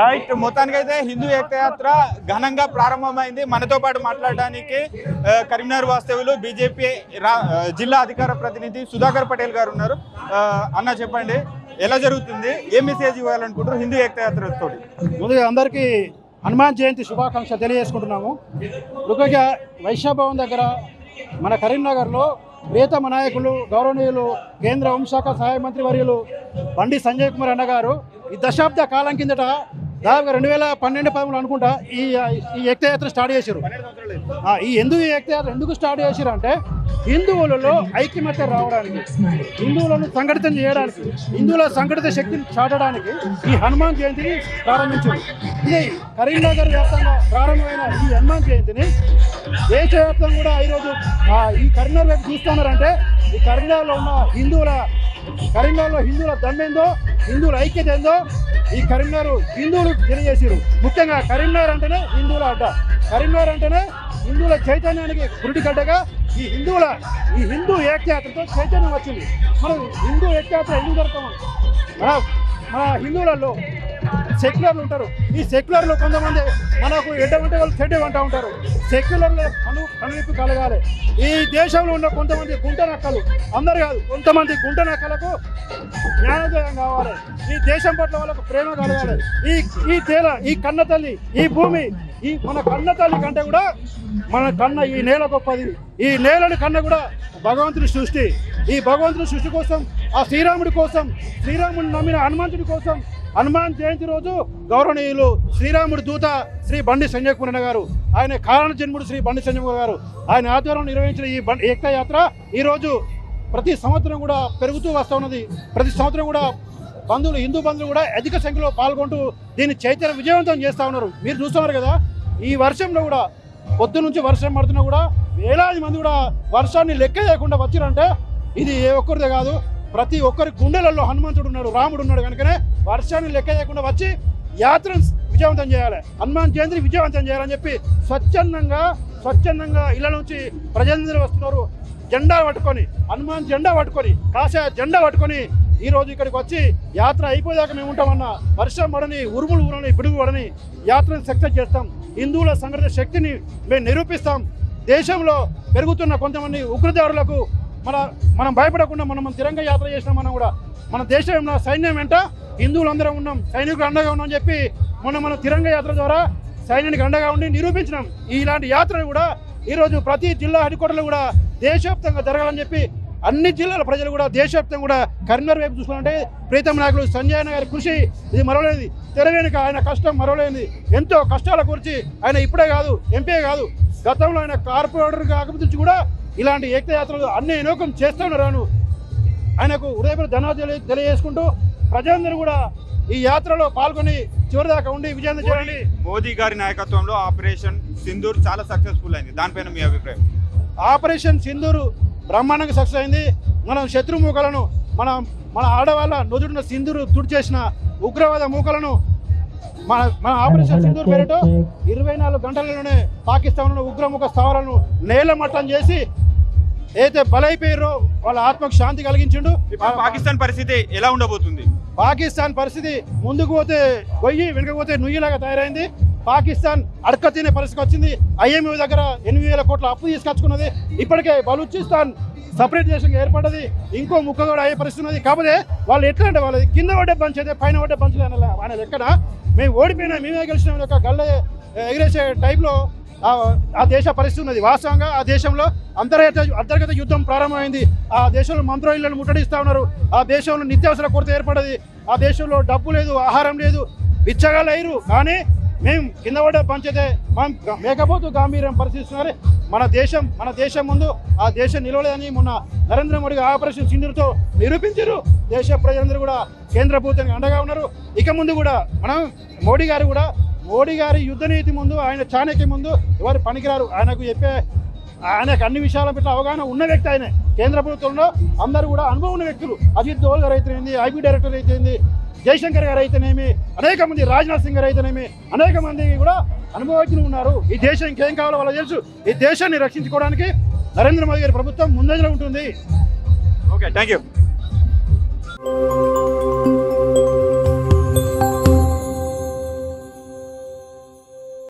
Right మొత్తానికైతే హిందూ ఏకయాత్ర ఘనంగా ప్రారంభమైంది. మనతో పాటు మాట్లాడడానికి కరీంనగర్ వాస్తవులు బీజేపీ జిల్లా అధికార ప్రతినిధి సుధాకర్ పటేల్ గారు ఉన్నారు. అన్న చెప్పండి ఎలా జరుగుతుంది? ఏ మెసేజ్ ఇవ్వాలనుకుంటారు హిందూ ఏకయాత్ర తోటి ముందుగా అందరికీ హనుమాన్ జయంతి శుభాకాంక్ష తెలియజేసుకుంటున్నాము. ముఖ్యంగా వైశ్యభవన్ దగ్గర మన కరీంనగర్లో ప్రియతమ నాయకులు గౌరవనీయులు కేంద్ర హోంశాఖ సహాయ మంత్రి వర్యులు బండి సంజయ్ కుమార్ అన్న గారు ఈ దశాబ్ద కాలం కిందట దాదాపుగా రెండు వేల పన్నెండు పదమూడు అనుకుంటా ఈ ఈ ఏకయాత్ర స్టార్ట్ చేశారు. ఈ ఎందుకు ఈ వ్యక్తయాత్ర ఎందుకు స్టార్ట్ చేశారు అంటే హిందువులలో ఐక్యమత్య రావడానికి హిందువులను సంఘటితం చేయడానికి హిందువుల సంఘటిత శక్తిని చాటడానికి ఈ హనుమాన్ జయంతిని ప్రారంభించారు. ఇది కరీంనగర్ వ్యాప్తంగా ప్రారంభమైన ఈ హనుమాన్ జయంతిని దేశవ్యాప్తంగా కూడా ఈరోజు ఈ కరీంనగర్ వైపు చూస్తున్నారంటే ఈ కరీంనగర్లో ఉన్న హిందువుల కరీంనగర్లో హిందువుల దమ్మేందో హిందువుల ఐక్యత ఏందో ఈ కరీంనగర్ హిందువులు తెలియజేసారు ముఖ్యంగా కరీంనగర్ అంటేనే హిందువుల అడ్డ. కరీంనగర్ అంటేనే హిందువుల చైతన్యానికి గురిటిగడ్డగా ఈ హిందువుల ఈ హిందూ ఏకయాత్రతో చైతన్యం వచ్చింది. మనం హిందూ ఏకయాత్ర ఎందుకు జరుగుతాము మన హిందువులలో సెక్యులర్లు ఉంటారు. ఈ సెక్యులర్లో కొంతమంది మనకు ఎడ్డమంటే వాళ్ళు చెడ్డ అంటూ ఉంటారు. సెక్యులర్లు కను కనువిప్పు కలగాలి. ఈ దేశంలో ఉన్న కొంతమంది గుంట నక్కలు అందరు కాదు కొంతమంది గుంట నక్కలకు జ్ఞానోదయం కావాలి. ఈ దేశం పట్ల వాళ్ళకు ప్రేమ కలగాలి. ఈ ఈ తేల ఈ కన్న తల్లి ఈ భూమి ఈ మన కన్న తల్లి కంటే కూడా మన కన్న ఈ నేల గొప్పది. ఈ నేలని కన్న కూడా భగవంతుడి సృష్టి. ఈ భగవంతుడు సృష్టి కోసం ఆ శ్రీరాముడి కోసం శ్రీరాముడిని నమ్మిన హనుమంతుడి కోసం హనుమాన్ జయంతి రోజు గౌరవనీయులు శ్రీరాముడి దూత శ్రీ బండి సంజయ్ కుమార్ గారు ఆయన కారణ జన్ముడు శ్రీ బండి సంజయ్ కుమార్ గారు ఆయన ఆధ్వర్యంలో నిర్వహించిన ఈ బండి ఏకతాయాత్ర ఈరోజు ప్రతి సంవత్సరం కూడా పెరుగుతూ వస్తూ ఉన్నది. ప్రతి సంవత్సరం కూడా బంధువులు హిందూ బంధువులు కూడా అధిక సంఖ్యలో పాల్గొంటూ దీన్ని చైతన్య విజయవంతం చేస్తూ ఉన్నారు. మీరు చూస్తున్నారు కదా ఈ వర్షంలో కూడా పొద్దు నుంచి వర్షం పడుతున్నా కూడా వేలాది మంది కూడా వర్షాన్ని లెక్క చేయకుండా వచ్చిరంటే ఇది ఏ ఒక్కరిదే కాదు ప్రతి ఒక్కరి గుండెలలో హనుమంతుడు ఉన్నాడు రాముడు ఉన్నాడు కనుకనే వర్షాన్ని లెక్క చేయకుండా వచ్చి యాత్రను విజయవంతం చేయాలి. హనుమాన్ జయంతిని విజయవంతం చేయాలని చెప్పి స్వచ్ఛందంగా స్వచ్ఛందంగా ఇళ్ళ నుంచి ప్రజలందరూ వస్తున్నారు. జెండా పట్టుకొని హనుమాన్ జెండా పట్టుకొని కాషాయ జెండా పట్టుకొని ఈ రోజు ఇక్కడికి వచ్చి యాత్ర అయిపోయాక మేము ఉంటామన్న వర్షం పడని ఉరుములు ఊరని పిడుగు పడని యాత్రను సక్సెస్ చేస్తాం. హిందువుల సంఘటిత శక్తిని మేము నిరూపిస్తాం. దేశంలో పెరుగుతున్న కొంతమంది ఉగ్రదారులకు మన మనం భయపడకుండా మనం తిరంగ యాత్ర చేసినాం మనం కూడా మన దేశం సైన్యం వెంట హిందువులందరం ఉన్నాం సైనికులు అండగా ఉన్నాం చెప్పి మొన్న మన తిరంగ యాత్ర ద్వారా సైన్యానికి అండగా ఉండి నిరూపించినాం. ఇలాంటి యాత్రలు కూడా ఈరోజు ప్రతి జిల్లా హెడ్ కూడా దేశవ్యాప్తంగా జరగాలని చెప్పి అన్ని జిల్లాల ప్రజలు కూడా దేశవ్యాప్తంగా కూడా కరీంనగర్ వైపు చూసుకుంటే ప్రీతం నాయకులు సంజయ్ గారి కృషి ఇది మరవలేనిది. తెరవేనుక ఆయన కష్టం మరవలేనిది. ఎంతో కష్టాల గురించి ఆయన ఇప్పుడే కాదు ఎంపీ కాదు గతంలో ఆయన కార్పొరేటర్ కాకపోతే కూడా ఇలాంటి ఏకయాత్రలు అన్ని ఎనోకం చేస్తూ ఉన్నారు ఆయనకు ఉదయపూర్ ధన్యవాదాలు తెలియ- తెలియజేసుకుంటూ ప్రజలందరూ కూడా ఈ యాత్రలో పాల్గొని చివరిదాకా ఉండి విజయం చేయండి మోదీ గారి నాయకత్వంలో ఆపరేషన్ సింధూర్ చాలా సక్సెస్ఫుల్ అయింది. దానిపైన మీ అభిప్రాయం? ఆపరేషన్ సింధూరు బ్రహ్మాండంగా సక్సెస్ అయింది. మనం శత్రు మూకలను మన మన ఆడవాళ్ళ నుదుటిన సింధూరు తుడిచేసిన ఉగ్రవాద మూకలను మన మన ఆపరేషన్ సింధూర్ పేరిట ఇరవై నాలుగు గంటలలోనే పాకిస్తాన్లో ఉగ్రముఖ స్థావరాలను నేలమట్టం చేసి ఏదైతే బలైపోయారో వాళ్ళ ఆత్మకు శాంతి కలిగించిండు. పాకిస్తాన్ పరిస్థితి ఎలా ఉండబోతుంది? పాకిస్తాన్ పరిస్థితి ముందుకు పోతే గొయ్యి వెనుకపోతే నుయ్యిలాగా తయారైంది. పాకిస్తాన్ అడక తినే పరిస్థితి వచ్చింది. ఐఎంఏ దగ్గర ఎనిమిది వేల కోట్ల అప్పు తీసుకొచ్చుకున్నది. ఇప్పటికే బలూచిస్తాన్ సపరేట్ దేశంగా ఏర్పడ్డది. ఇంకో ముక్క కూడా అయ్యే పరిస్థితి ఉన్నది. కాకపోతే వాళ్ళు ఎట్లా అంటే వాళ్ళది కింద పడ్డే అయితే పైన పడ్డే బంచ్ ఆయన ఎక్కడ మేము ఓడిపోయినా మేమే గెలిచిన యొక్క గల్ల ఎగిరేసే టైప్లో ఆ దేశ పరిస్థితి ఉన్నది. వాస్తవంగా ఆ దేశంలో అంతర్గత అంతర్గత యుద్ధం ప్రారంభమైంది. ఆ దేశంలో మంత్రులను ముట్టడిస్తూ ఉన్నారు. ఆ దేశంలో నిత్యావసర కొరత ఏర్పడది. ఆ దేశంలో డబ్బు లేదు ఆహారం లేదు బిచ్చగాళ్ళు లేరు. కానీ మేము కింద పడ్డ పంచతే మనం మేకపోతూ గాంభీర్యం పరిశీలిస్తున్నారు. మన దేశం మన దేశం ముందు ఆ దేశం నిలవలేదని మొన్న నరేంద్ర మోడీ ఆపరేషన్ సింధుతో నిరూపించారు. దేశ ప్రజలందరూ కూడా కేంద్ర ప్రభుత్వానికి అండగా ఉన్నారు. ఇక ముందు కూడా మనం మోడీ గారు కూడా మోడీ గారి యుద్ధ నీతి ముందు ఆయన చాణక్య ముందు ఎవరు పనికిరారు? ఆయనకు చెప్పే ఆయనకు అన్ని విషయాల పట్ల అవగాహన ఉన్న వ్యక్తి ఆయన. కేంద్ర ప్రభుత్వంలో అందరూ కూడా అనుభవం ఉన్న వ్యక్తులు. అజిత్ దోల్ గారు అయితేనేమి ఐబీ డైరెక్టర్ అయితేంది జయశంకర్ గారు అయితేనేమి అనేక మంది రాజ్నాథ్ సింగ్ గారు అయితేనేమి అనేక మంది కూడా అనుభవజ్ఞులు ఉన్నారు. ఈ దేశం ఇంకేం కావాలో వాళ్ళకి తెలుసు. ఈ దేశాన్ని రక్షించుకోవడానికి నరేంద్ర మోదీ గారి ప్రభుత్వం ముందంజలో ఉంటుంది. Okay thank you